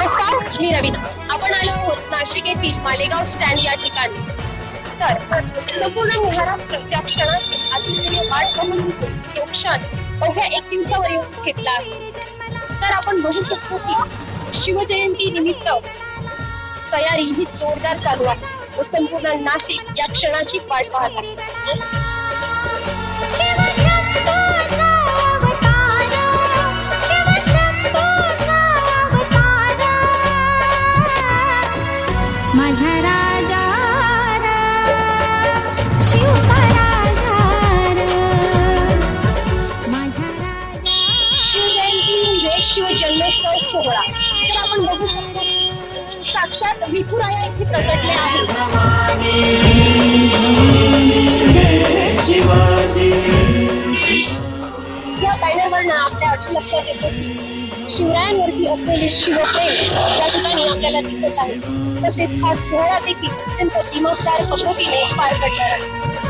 नमस्कार मी रवीन आपण आलो आहोत नाशिक येथील मालेगाव स्टँड या ठिकाणी. तर संपूर्ण महाराष्ट्र त्या क्षणाची आदित्यने वाट पाहून तो क्षण अवघ्या एक दिवसावर येऊन घेतला आहे. तर आपण बघू शकतो की शिवजयंती निमित्त तयारी ही जोरदार चालू आहे व संपूर्ण नाशिक या क्षणाची वाट पाहत आहे. माझ्या राजा शिव शिवजन्मोत्सव सोहळा. तर आपण बघू शकतो साक्षात विठुराया इथे प्रकटले आहे. या बॅनरवरनं आपल्या अशी लक्षात येते की शिवरायांवरती असलेले शिवप्रेम या ठिकाणी आपल्याला दिसत आहे. तसेच हा सोहळा देखील अत्यंत दिमागदार पद्धतीने पार पडणार आहे.